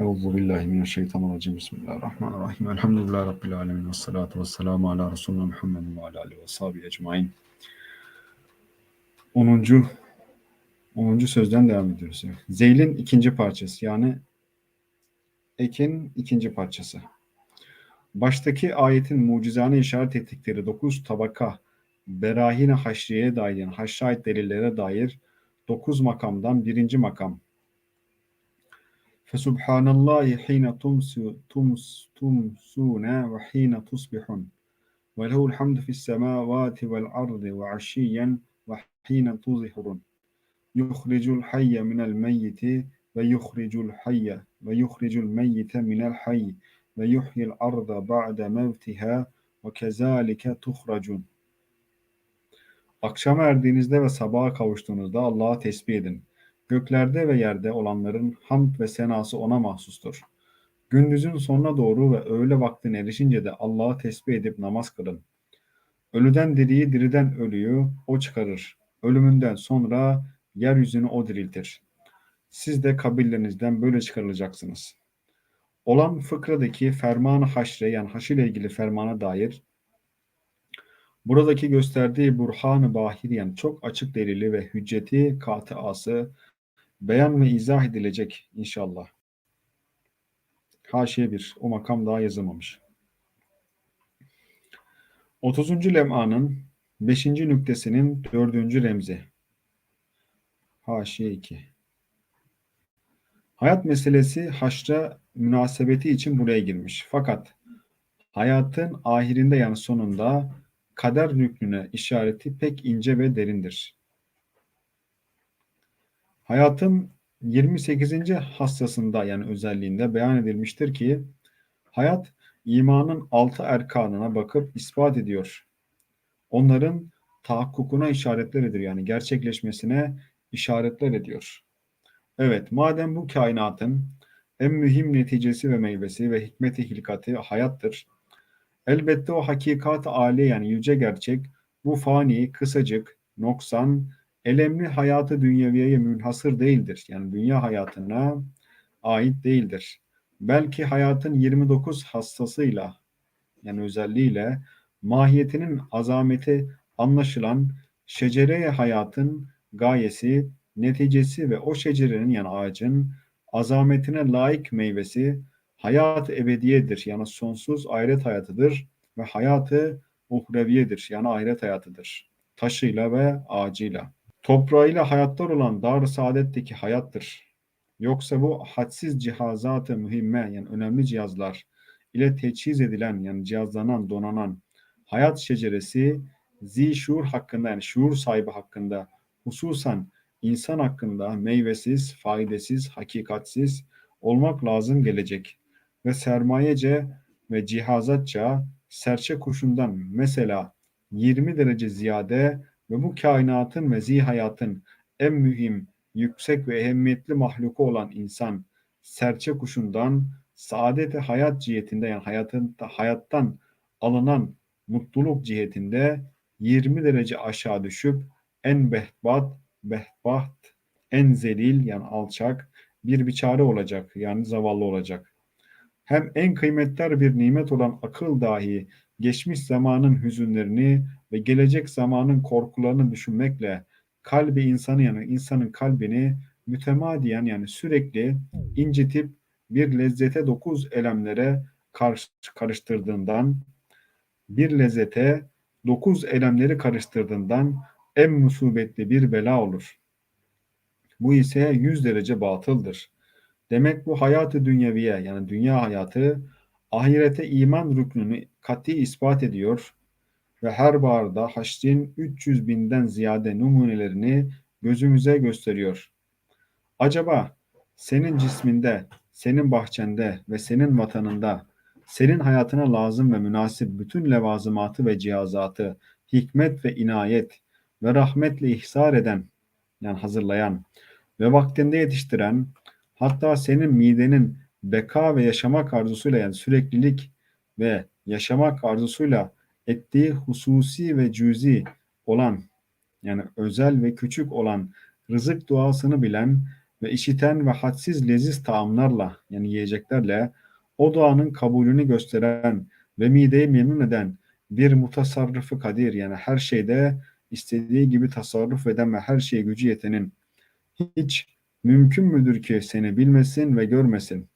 Euzu billahi mineşşeytanirracim. Bismillahirrahmanirrahim. Elhamdülillahi rabbil alamin ve salatu vesselamu ala resulina Muhammedin ve ala alihi ve sahbihi ecmaîn. 10. 10. sözden devam ediyoruz. Zeyl'in ikinci parçası yani Ekin ikinci parçası. Baştaki ayetin mucizane işaret ettikleri dokuz tabaka berahine haşriyeye dair yani haşre ait delillere dair dokuz makamdan birinci makam فسبحان الله حين تمس تمسون وحين تصبحون وله الحمد في السماوات والأرض وعشيا وحين تظهرون يخرج الحي من الميت ويخرج الحي ويخرج الميت من الحي ويحيي الأرض بعد موتها وكذلك تخرجون Akşam erdiğinizde ve sabaha kavuştuğunuzda Allah'a tesbih edin. Göklerde ve yerde olanların hamd ve senası ona mahsustur. Gündüzün sonuna doğru ve öğle vaktine erişince de Allah'ı tesbih edip namaz kılın. Ölüden diriyi, diriden ölüyü o çıkarır. Ölümünden sonra yeryüzünü o diriltir. Siz de kabirlerinizden böyle çıkarılacaksınız. Olan fıkradaki ferman-ı haşre yani haş ile ilgili fermana dair buradaki gösterdiği burhan-ı bahir yani çok açık delili ve hücceti katıası beyan ve izah edilecek inşallah. Haşiye bir. O makam daha yazılmamış. 30. lem'anın 5. nüktesinin 4. remzi. Haşiye 2. Hayat meselesi haşra münasebeti için buraya girmiş. Fakat hayatın ahirinde yani sonunda kader rüknüne işareti pek ince ve derindir. Hayatın 28. hassasında yani özelliğinde beyan edilmiştir ki hayat imanın altı erkanına bakıp ispat ediyor. Onların tahakkukuna işaretler ediyor yani gerçekleşmesine işaretler ediyor. Evet madem bu kainatın en mühim neticesi ve meyvesi ve hikmeti hilkati hayattır. Elbette o hakikat-ı âli yani yüce gerçek bu fani, kısacık, noksan, elemli hayatı dünyeviyeye münhasır değildir. Yani dünya hayatına ait değildir. Belki hayatın 29 hassasıyla yani özelliğiyle mahiyetinin azameti anlaşılan şecere hayatın gayesi, neticesi ve o şecerenin yani ağacın azametine layık meyvesi hayat ebediyedir. Yani sonsuz ahiret hayatıdır ve hayatı uhreviyedir. Yani ahiret hayatıdır. Taşıyla ve ağacıyla. Toprağıyla hayatlar olan dar saadetteki hayattır. Yoksa bu hadsiz cihazatı mühimme yani önemli cihazlar ile teçhiz edilen yani cihazlanan, donanan hayat şeceresi zi şuur hakkında yani şuur sahibi hakkında hususan insan hakkında meyvesiz, faydasız, hakikatsiz olmak lazım gelecek ve sermayece ve cihazatça serçe kuşundan mesela 20 derece ziyade ve bu kainatın ve zihayatın en mühim, yüksek ve ehemmiyetli mahluku olan insan serçe kuşundan saadeti hayat cihetinde yani hayatın, hayattan alınan mutluluk cihetinde 20 derece aşağı düşüp en behbat, behbat, en zelil yani alçak bir biçare olacak yani zavallı olacak. Hem en kıymetli bir nimet olan akıl dahi geçmiş zamanın hüzünlerini ve gelecek zamanın korkularını düşünmekle kalbi insanı yani insanın kalbini mütemadiyen yani sürekli incitip bir lezzete dokuz elemlere karış, karıştırdığından bir lezzete dokuz elemleri karıştırdığından en musibetli bir bela olur. Bu ise yüz derece batıldır. Demek bu hayatı dünyeviye yani dünya hayatı ahirete iman rüknünü kati ispat ediyor ve her barda haşrin 300 binden ziyade numunelerini gözümüze gösteriyor. Acaba senin cisminde, senin bahçende ve senin vatanında senin hayatına lazım ve münasip bütün levazımatı ve cihazatı, hikmet ve inayet ve rahmetle ihsar eden, yani hazırlayan ve vaktinde yetiştiren, hatta senin midenin beka ve yaşamak arzusuyla yani süreklilik ve yaşamak arzusuyla ettiği hususi ve cüzi olan yani özel ve küçük olan rızık duasını bilen ve işiten ve hadsiz leziz taamlarla yani yiyeceklerle o duanın kabulünü gösteren ve mideyi memnun eden bir mutasarrıfı kadir yani her şeyde istediği gibi tasarruf eden ve her şeye gücü yetenin. Hiç mümkün müdür ki seni bilmesin ve görmesin?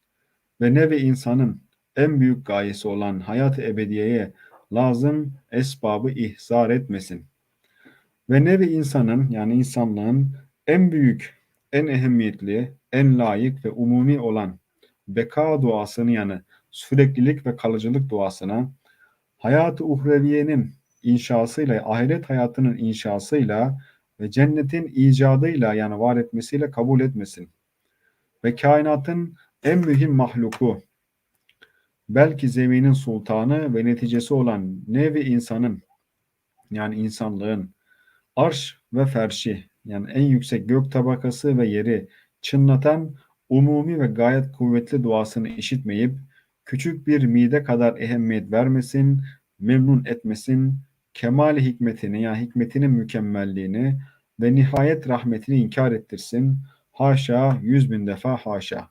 Ve ne ve insanın en büyük gayesi olan hayat-ı ebediyeye lazım esbabı ihzar etmesin. Ve ne ve insanın yani insanlığın en büyük, en ehemmiyetli, en layık ve umumi olan beka duasını yani süreklilik ve kalıcılık duasına hayat-ı uhreviyenin inşasıyla, ahiret hayatının inşasıyla ve cennetin icadıyla yani var etmesiyle kabul etmesin. Ve kainatın en mühim mahluku, belki zeminin sultanı ve neticesi olan nevi insanın yani insanlığın arş ve ferşi yani en yüksek gök tabakası ve yeri çınlatan umumi ve gayet kuvvetli duasını işitmeyip küçük bir mide kadar ehemmiyet vermesin, memnun etmesin, kemali hikmetini yani hikmetinin mükemmelliğini ve nihayet rahmetini inkar ettirsin. Haşa yüz bin defa haşa.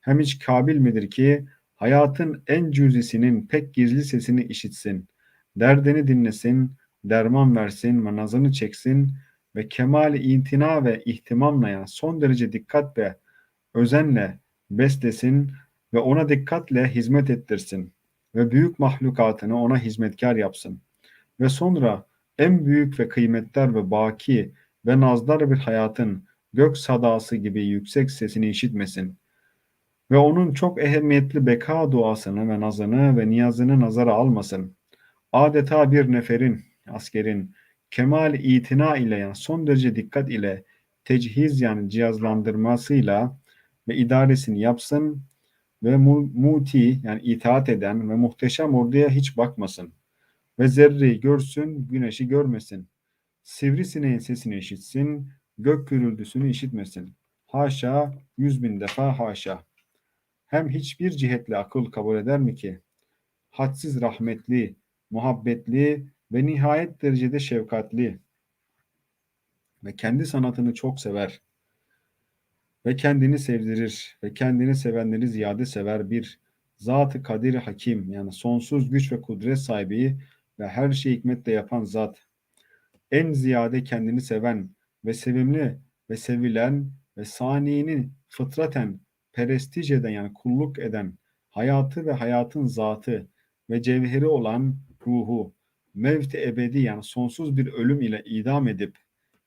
Hem hiç kabil midir ki hayatın en cüzisinin pek gizli sesini işitsin, derdini dinlesin, derman versin ve nazını çeksin ve kemali intina ve ihtimamla yani son derece dikkat ve özenle beslesin ve ona dikkatle hizmet ettirsin ve büyük mahlukatını ona hizmetkar yapsın. Ve sonra en büyük ve kıymetler ve baki ve nazlar bir hayatın gök sadası gibi yüksek sesini işitmesin. Ve onun çok ehemmiyetli beka duasını ve nazını ve niyazını nazara almasın. Adeta bir neferin, askerin kemal itina ile yani son derece dikkat ile tecihiz yani cihazlandırmasıyla ve idaresini yapsın ve muti yani itaat eden ve muhteşem orduya hiç bakmasın. Ve zerreyi görsün, güneşi görmesin. Sivrisineğin sesini işitsin, gök gürültüsünü işitmesin. Haşa, yüz bin defa haşa. Hem hiçbir cihetle akıl kabul eder mi ki? Hadsiz rahmetli, muhabbetli ve nihayet derecede şefkatli ve kendi sanatını çok sever ve kendini sevdirir ve kendini sevenleri ziyade sever bir zat-ı kadir hakim yani sonsuz güç ve kudret sahibi ve her şeyi hikmetle yapan zat en ziyade kendini seven ve sevimli ve sevilen ve saniyini fıtraten perestij eden yani kulluk eden hayatı ve hayatın zatı ve cevheri olan ruhu mevti ebedi yani sonsuz bir ölüm ile idam edip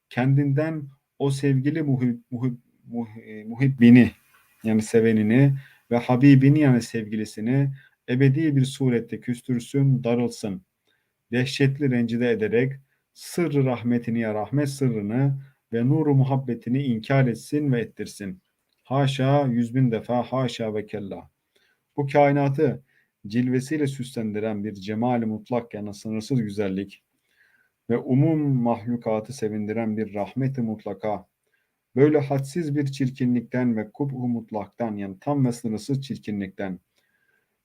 kendinden o sevgili muhib, muhib, muhibbini yani sevenini ve Habibini yani sevgilisini ebedi bir surette küstürsün, darılsın. Dehşetli rencide ederek sırrı rahmetini ya rahmet sırrını ve nuru muhabbetini inkar etsin ve ettirsin. Haşa yüz bin defa haşa ve kella. Bu kainatı cilvesiyle süslendiren bir cemali mutlak yani sınırsız güzellik ve umum mahlukatı sevindiren bir rahmeti mutlaka böyle hadsiz bir çirkinlikten ve kubhu mutlaktan yani tam ve sınırsız çirkinlikten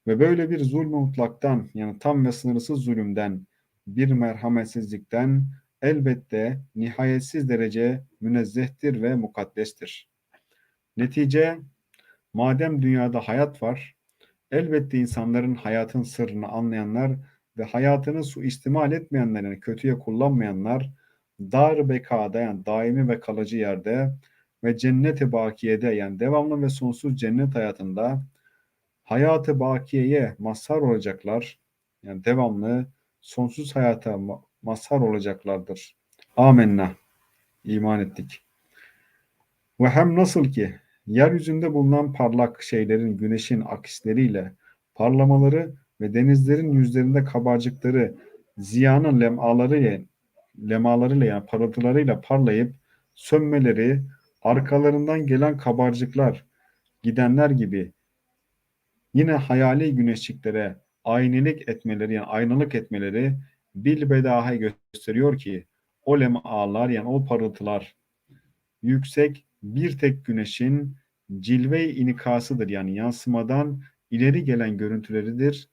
ve böyle bir zulmü mutlaktan yani tam ve sınırsız zulümden bir merhametsizlikten elbette nihayetsiz derece münezzehtir ve mukaddestir. Netice madem dünyada hayat var elbette insanların hayatın sırrını anlayanlar ve hayatını suistimal etmeyenler yani kötüye kullanmayanlar dar bekada yani daimi ve kalıcı yerde ve cennet-i bakiyede yani devamlı ve sonsuz cennet hayatında hayatı bakiyeye mazhar olacaklar. Yani devamlı sonsuz hayata mazhar olacaklardır. Amenna. İman ettik. Ve hem nasıl ki yeryüzünde bulunan parlak şeylerin güneşin akisleriyle parlamaları ve denizlerin yüzlerinde kabarcıkları ziyanın lemaları lemalarıyla yani parıltılarıyla parlayıp sönmeleri, arkalarından gelen kabarcıklar, gidenler gibi yine hayali güneşçiklere aynilik etmeleri yani aynalık etmeleri bil bedaha gösteriyor ki o lemalar yani o parıltılar yüksek bir tek güneşin cilve inikasıdır yani yansımadan ileri gelen görüntüleridir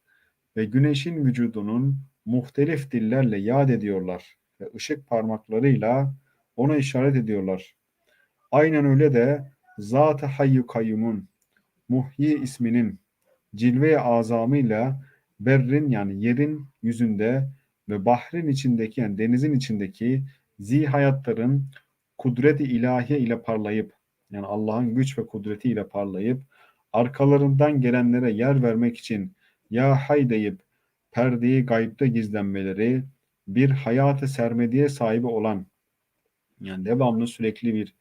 ve güneşin vücudunun muhtelif dillerle yad ediyorlar ve ışık parmaklarıyla ona işaret ediyorlar. Aynen öyle de Zat-ı Hayyu Kayyumun Muhyi isminin cilve-i azamıyla berrin yani yerin yüzünde ve bahrin içindeki yani denizin içindeki zihayatların kudret-i ilahiye ile parlayıp yani Allah'ın güç ve kudreti ile parlayıp arkalarından gelenlere yer vermek için ya hay deyip perdeyi gaybda gizlenmeleri bir hayatı sermediye sahibi olan yani devamlı sürekli bir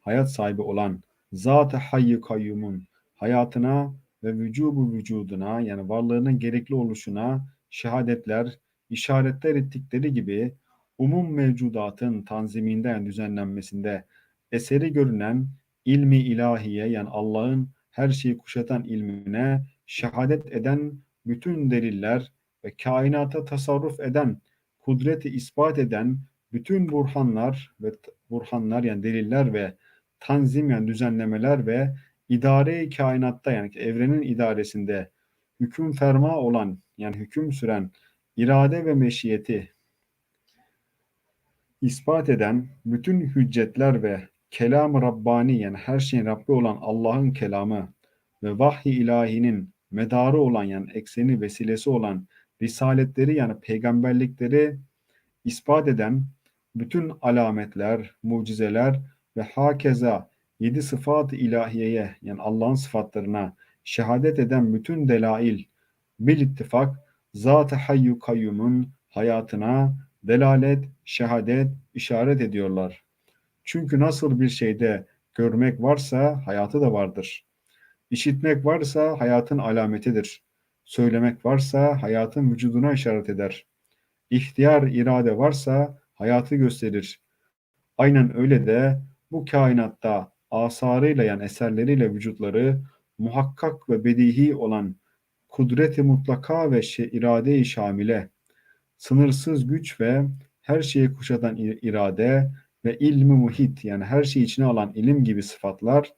hayat sahibi olan Zat-ı Hayy Kayyum'un hayatına ve vücubu vücuduna yani varlığının gerekli oluşuna şehadetler, işaretler ettikleri gibi umum mevcudatın tanziminde yani düzenlenmesinde eseri görünen ilmi ilahiye yani Allah'ın her şeyi kuşatan ilmine şehadet eden bütün deliller ve kainata tasarruf eden, kudreti ispat eden bütün burhanlar ve burhanlar yani deliller ve tanzim yani düzenlemeler ve idare-i kainatta yani evrenin idaresinde hüküm ferma olan yani hüküm süren irade ve meşiyeti ispat eden bütün hüccetler ve kelam-ı Rabbani yani her şeyin Rabbi olan Allah'ın kelamı ve vahiy ilahinin medarı olan yani ekseni vesilesi olan risaletleri yani peygamberlikleri ispat eden bütün alametler, mucizeler ve hakeza yedi sıfat-ı ilahiyeye yani Allah'ın sıfatlarına şehadet eden bütün delail bil ittifak Zat-ı Hayyu Kayyum'un hayatına delalet, şehadet, işaret ediyorlar. Çünkü nasıl bir şeyde görmek varsa hayatı da vardır. İşitmek varsa hayatın alametidir. Söylemek varsa hayatın vücuduna işaret eder. İhtiyar irade varsa hayatı gösterir. Aynen öyle de bu kainatta asarıyla yani eserleriyle vücutları muhakkak ve bedihi olan kudreti mutlaka ve irade-i şamile, sınırsız güç ve her şeyi kuşatan irade ve ilmi muhit yani her şeyi içine alan ilim gibi sıfatlar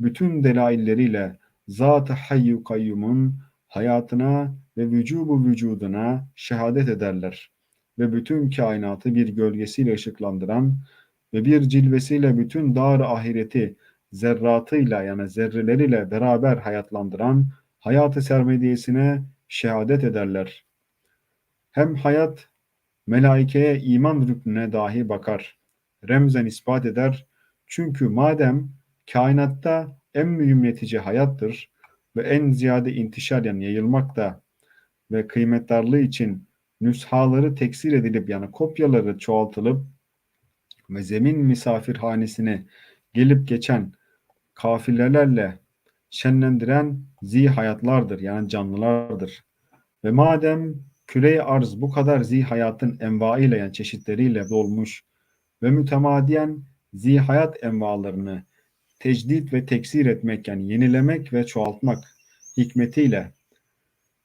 bütün delailleriyle Zat-ı Hayyu Kayyum'un hayatına ve vücubu vücuduna şehadet ederler ve bütün kainatı bir gölgesiyle ışıklandıran ve bir cilvesiyle bütün dar ahireti zerratıyla yani zerreleriyle beraber hayatlandıran hayatı sermediyesine şehadet ederler. Hem hayat melaikeye iman rüknüne dahi bakar. Remzen ispat eder. Çünkü madem kainatta en mühim netice hayattır ve en ziyade intişar yani yayılmak da ve kıymetdarlığı için nüshaları teksir edilip yani kopyaları çoğaltılıp ve zemin misafirhanesine gelip geçen kafilelerle şenlendiren zi hayatlardır yani canlılardır. Ve madem küre arz bu kadar zi hayatın envaıyla yani çeşitleriyle dolmuş ve mütemadiyen zi hayat envalarını tecdit ve teksir etmek yani yenilemek ve çoğaltmak hikmetiyle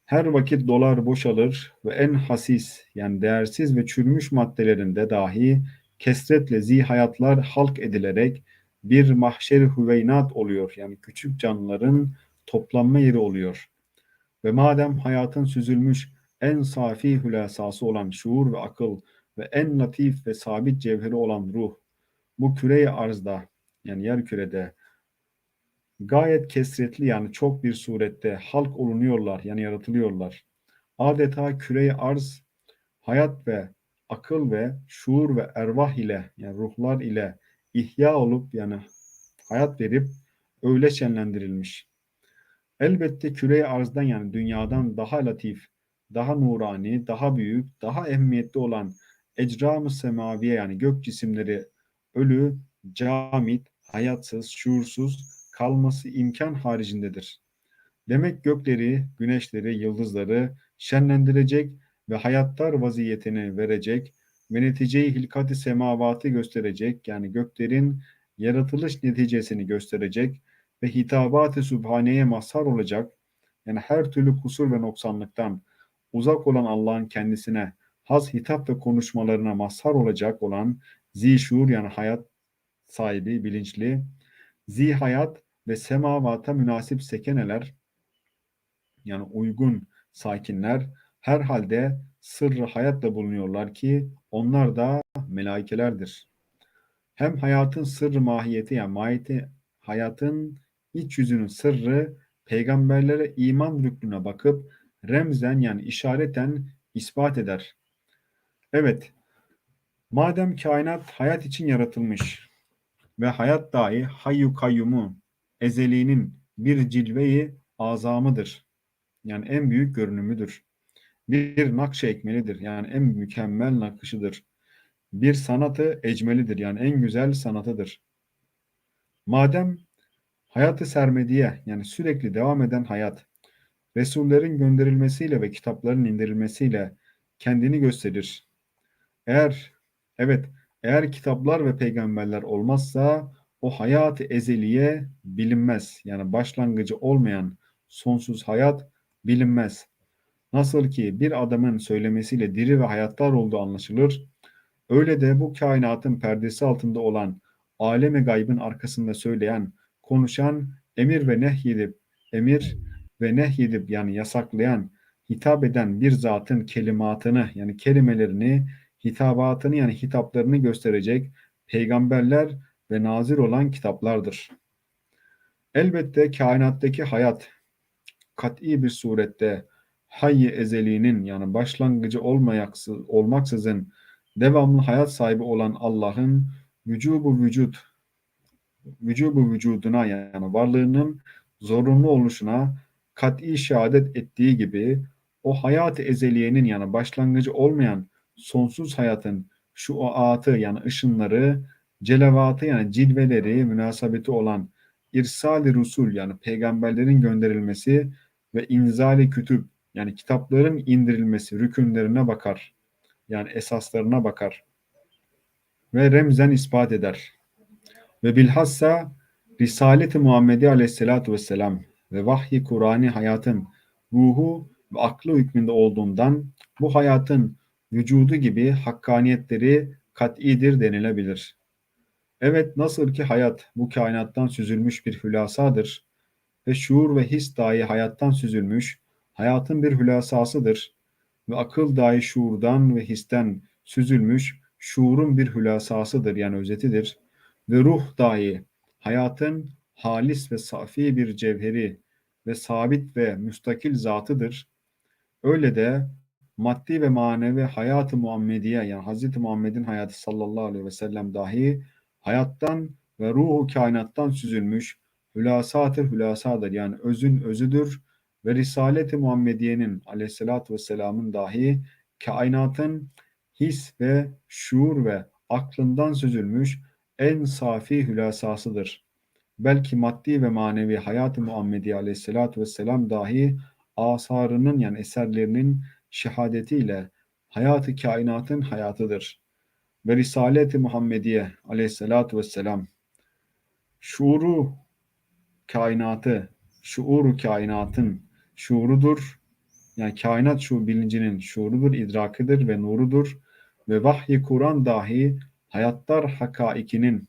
her vakit dolar boşalır ve en hasis yani değersiz ve çürümüş maddelerinde dahi kesretle zi hayatlar halk edilerek bir mahşer hüveynat oluyor. Yani küçük canlıların toplanma yeri oluyor. Ve madem hayatın süzülmüş en safi hülasası olan şuur ve akıl ve en latif ve sabit cevheri olan ruh bu küreye arzda yani yer kürede gayet kesretli yani çok bir surette halk olunuyorlar yani yaratılıyorlar. Adeta küreye arz hayat ve akıl ve şuur ve ervah ile yani ruhlar ile ihya olup yani hayat verip öyle şenlendirilmiş. Elbette küre arzdan yani dünyadan daha latif, daha nurani, daha büyük, daha ehemmiyetli olan ecram-ı semaviye yani gök cisimleri ölü, camit, hayatsız, şuursuz kalması imkan haricindedir. Demek gökleri, güneşleri, yıldızları şenlendirecek ve hayatlar vaziyetini verecek ve neticeyi hilkat-ı semavatı gösterecek yani göklerin yaratılış neticesini gösterecek ve hitabat-ı sübhaneye mazhar olacak yani her türlü kusur ve noksanlıktan uzak olan Allah'ın kendisine haz hitap ve konuşmalarına mazhar olacak olan zişur yani hayat sahibi, bilinçli, zi hayat ve semavata münasip sekeneler yani uygun sakinler herhalde sırrı hayatla bulunuyorlar ki onlar da melaikelerdir. Hem hayatın sırrı mahiyeti yani mahiyeti hayatın iç yüzünün sırrı peygamberlere iman rüknüne bakıp remzen yani işareten ispat eder. Evet, madem kainat hayat için yaratılmış ve hayat dahi hayyu kayyumu ezeliğinin bir cilveyi azamıdır. Yani en büyük görünümüdür. Bir nakş ekmelidir. Yani en mükemmel nakışıdır. Bir sanatı ecmelidir. Yani en güzel sanatıdır. Madem hayatı sermediye yani sürekli devam eden hayat Resullerin gönderilmesiyle ve kitapların indirilmesiyle kendini gösterir. Eğer evet eğer kitaplar ve peygamberler olmazsa o hayatı ezeliye bilinmez. Yani başlangıcı olmayan sonsuz hayat bilinmez. Nasıl ki bir adamın söylemesiyle diri ve hayatlar olduğu anlaşılır, öyle de bu kainatın perdesi altında olan alemi gaybın arkasında söyleyen, konuşan, emir ve nehyedip, emir ve nehyedip yani yasaklayan, hitap eden bir zatın kelimatını yani kelimelerini, hitabatını yani hitaplarını gösterecek peygamberler ve nazir olan kitaplardır. Elbette kainattaki hayat kat'i bir surette hayy ezeliğinin yani başlangıcı olmayaksız, olmaksızın devamlı hayat sahibi olan Allah'ın vücubu vücut vücubu vücuduna yani varlığının zorunlu oluşuna kat'i şehadet ettiği gibi o hayat ezeliyenin yani başlangıcı olmayan sonsuz hayatın şu o atı yani ışınları, celevatı yani cilveleri münasebeti olan irsali rusul yani peygamberlerin gönderilmesi ve inzali kütüb yani kitapların indirilmesi rükünlerine bakar. Yani esaslarına bakar. Ve remzen ispat eder. Ve bilhassa Risalet-i Muhammedi aleyhissalatu vesselam ve vahyi Kur'an'ı hayatın ruhu ve aklı hükmünde olduğundan bu hayatın vücudu gibi hakkaniyetleri kat'idir denilebilir. Evet nasıl ki hayat bu kainattan süzülmüş bir hülasadır ve şuur ve his dahi hayattan süzülmüş, hayatın bir hülasasıdır ve akıl dahi şuurdan ve histen süzülmüş, şuurun bir hülasasıdır yani özetidir ve ruh dahi hayatın halis ve safi bir cevheri ve sabit ve müstakil zatıdır. Öyle de maddi ve manevi hayatı Muhammediye yani Hz. Muhammed'in hayatı sallallahu aleyhi ve sellem dahi hayattan ve ruhu kainattan süzülmüş hülasatı hülasadır. Yani özün özüdür ve Risalet-i Muhammediye'nin aleyhissalatü vesselamın dahi kainatın his ve şuur ve aklından süzülmüş en safi hülasasıdır. Belki maddi ve manevi hayat-ı Muhammedi aleyhissalatü vesselam dahi asarının yani eserlerinin şehadetiyle hayatı kainatın hayatıdır. Ve Risalet-i Muhammediye aleyhissalatü vesselam şuuru kainatı, şuuru kainatın şuurudur. Yani kainat şu bilincinin şuurudur, idrakidir ve nurudur. Ve vahyi Kur'an dahi hayatlar hakaikinin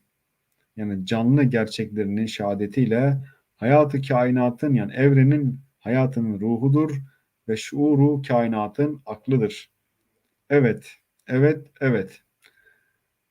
yani canlı gerçeklerinin şehadetiyle hayatı kainatın yani evrenin hayatının ruhudur ve şuuru kainatın aklıdır. Evet, evet, evet.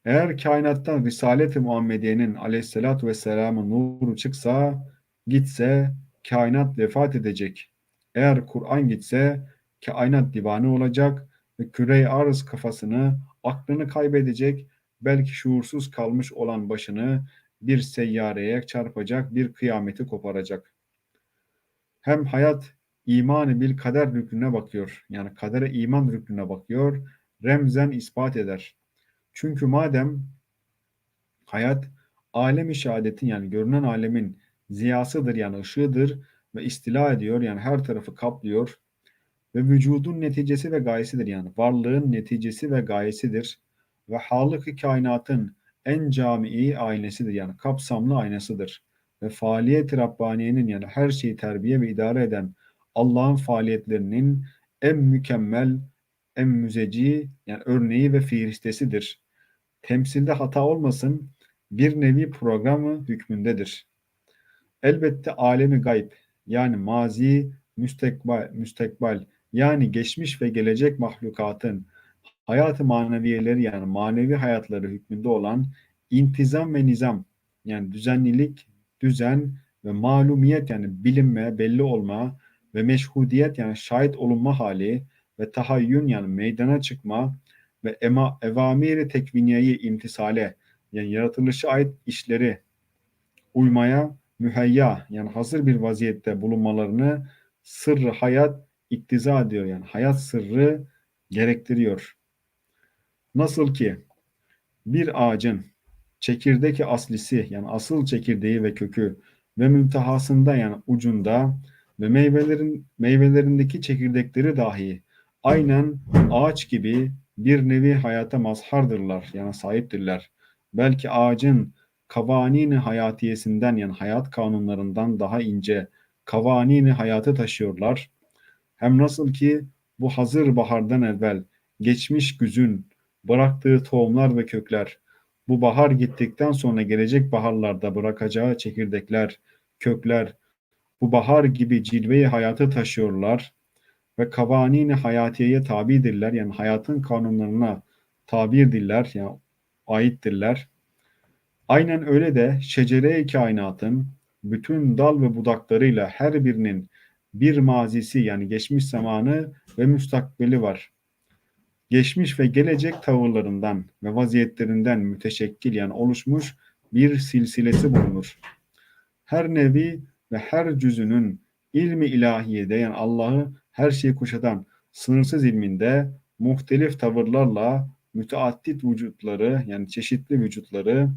Eğer kainattan Risalet-i Muhammediye'nin aleyhissalatü vesselamın nuru çıksa, gitse kainat vefat edecek. Eğer Kur'an gitse kainat divane olacak ve küre arz kafasını, aklını kaybedecek, belki şuursuz kalmış olan başını bir seyyareye çarpacak, bir kıyameti koparacak. Hem hayat imanı bil kader rüknüne bakıyor. Yani kadere iman rüknüne bakıyor. Remzen ispat eder. Çünkü madem hayat alemi şehadetin yani görünen alemin ziyasıdır yani ışığıdır ve istila ediyor yani her tarafı kaplıyor ve vücudun neticesi ve gayesidir yani varlığın neticesi ve gayesidir ve halık kainatın en camii aynesidir yani kapsamlı aynasıdır ve faaliyet Rabbaniye'nin yani her şeyi terbiye ve idare eden Allah'ın faaliyetlerinin en mükemmel, en müzeci yani örneği ve fiilistesidir. Temsilde hata olmasın bir nevi programı hükmündedir. Elbette alemi gayb yani mazi, müstekbal, müstekbal yani geçmiş ve gelecek mahlukatın hayatı maneviyeleri yani manevi hayatları hükmünde olan intizam ve nizam yani düzenlilik, düzen ve malumiyet yani bilinme, belli olma ve meşhudiyet yani şahit olunma hali ve tahayyün yani meydana çıkma ve ema, evamiri tekviniyeyi imtisale yani yaratılışa ait işleri uymaya müheyya yani hazır bir vaziyette bulunmalarını sırrı hayat iktiza ediyor yani hayat sırrı gerektiriyor. Nasıl ki bir ağacın çekirdeki aslisi yani asıl çekirdeği ve kökü ve müntehasında yani ucunda ve meyvelerin meyvelerindeki çekirdekleri dahi aynen ağaç gibi bir nevi hayata mazhardırlar yani sahiptirler. Belki ağacın kavanini hayatiyesinden yani hayat kanunlarından daha ince kavanini hayatı taşıyorlar. Hem nasıl ki bu hazır bahardan evvel geçmiş güzün bıraktığı tohumlar ve kökler bu bahar gittikten sonra gelecek baharlarda bırakacağı çekirdekler, kökler bu bahar gibi cilveyi hayatı taşıyorlar ve kavanini hayatiyeye tabidirler. Yani hayatın kanunlarına tabirdirler, yani aittirler. Aynen öyle de şecere-i kainatın bütün dal ve budaklarıyla her birinin bir mazisi yani geçmiş zamanı ve müstakbeli var. Geçmiş ve gelecek tavırlarından ve vaziyetlerinden müteşekkil yani oluşmuş bir silsilesi bulunur. Her nevi ve her cüzünün ilmi ilahiyede yani Allah'ı her şeyi kuşatan sınırsız ilminde muhtelif tavırlarla müteaddit vücutları yani çeşitli vücutları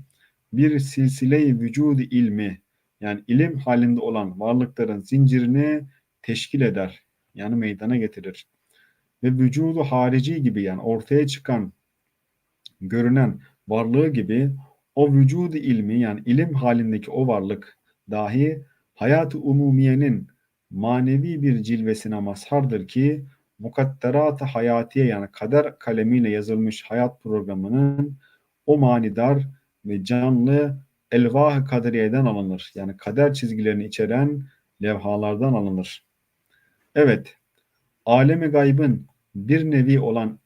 bir silsile-i vücudu ilmi yani ilim halinde olan varlıkların zincirini teşkil eder. Yani meydana getirir. Ve vücudu harici gibi yani ortaya çıkan, görünen varlığı gibi o vücudu ilmi yani ilim halindeki o varlık dahi hayat-ı umumiyenin manevi bir cilvesine mazhardır ki mukadderat-ı hayatiye yani kader kalemiyle yazılmış hayat programının o manidar ve canlı elvah-ı kaderiyeden alınır. Yani kader çizgilerini içeren levhalardan alınır. Evet, alemi gaybın bir nevi olan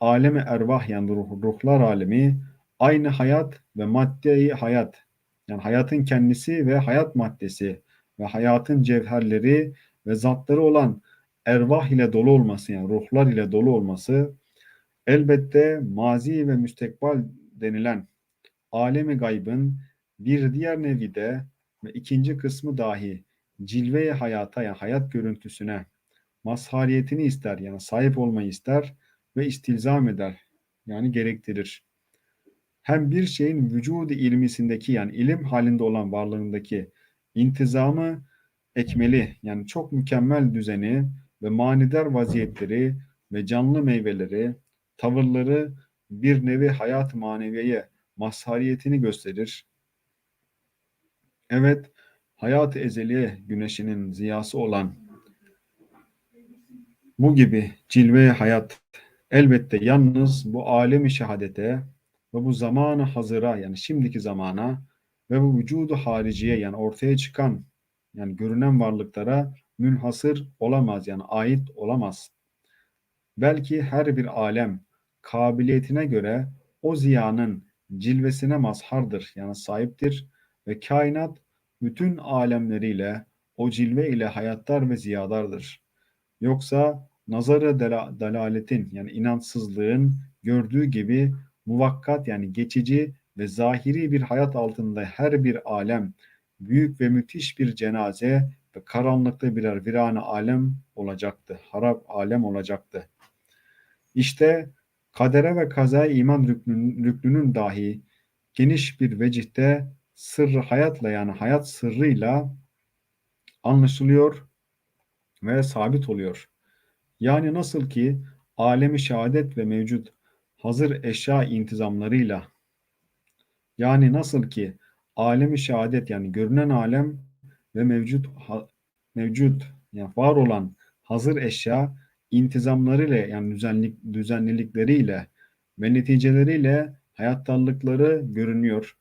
alemi ervah yani ruh, ruhlar alemi aynı hayat ve maddeyi hayat yani hayatın kendisi ve hayat maddesi ve hayatın cevherleri ve zatları olan ervah ile dolu olması yani ruhlar ile dolu olması elbette mazi ve müstekbal denilen alemi gaybın bir diğer nevi de ve ikinci kısmı dahi cilveye hayata yani hayat görüntüsüne mazhariyetini ister yani sahip olmayı ister ve istilzam eder yani gerektirir. Hem bir şeyin vücudu ilmisindeki yani ilim halinde olan varlığındaki intizamı ekmeli yani çok mükemmel düzeni ve manidar vaziyetleri ve canlı meyveleri, tavırları bir nevi hayat maneviyeye mazhariyetini gösterir. Evet, hayat-ı ezeliye güneşinin ziyası olan bu gibi cilve hayat elbette yalnız bu alemi şehadete ve bu zamanı hazıra yani şimdiki zamana ve bu vücudu hariciye yani ortaya çıkan yani görünen varlıklara münhasır olamaz yani ait olamaz. Belki her bir alem kabiliyetine göre o ziyanın cilvesine mazhardır yani sahiptir ve kainat bütün alemleriyle o cilve ile hayatlar ve ziyadardır. Yoksa nazara dalaletin yani inançsızlığın gördüğü gibi muvakkat yani geçici ve zahiri bir hayat altında her bir alem büyük ve müthiş bir cenaze ve karanlıkta birer virane alem olacaktı. Harap alem olacaktı. İşte kadere ve kazaya iman rüknünün, rüknünün dahi geniş bir vecihte sırrı hayatla yani hayat sırrıyla anlaşılıyor ve sabit oluyor. Yani nasıl ki alemi şehadet ve mevcut hazır eşya intizamlarıyla yani nasıl ki alemi şehadet yani görünen alem ve mevcut ha, mevcut yani var olan hazır eşya intizamlarıyla yani düzenlik düzenlilikleriyle ve neticeleriyle hayattarlıkları görünüyor.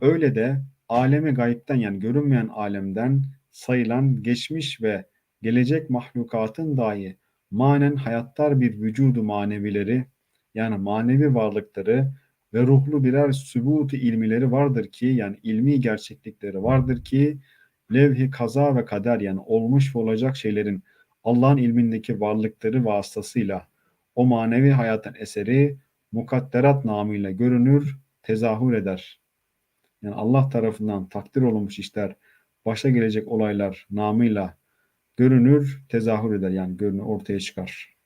Öyle de alemi gayipten yani görünmeyen alemden sayılan geçmiş ve gelecek mahlukatın dahi manen hayattar bir vücudu manevileri yani manevi varlıkları ve ruhlu birer sübutu ilmileri vardır ki yani ilmi gerçeklikleri vardır ki levh-i kaza ve kader yani olmuş ve olacak şeylerin Allah'ın ilmindeki varlıkları vasıtasıyla o manevi hayatın eseri mukadderat namıyla görünür, tezahür eder. Yani Allah tarafından takdir olunmuş işler, başa gelecek olaylar namıyla görünür, tezahür eder yani görünür, ortaya çıkar.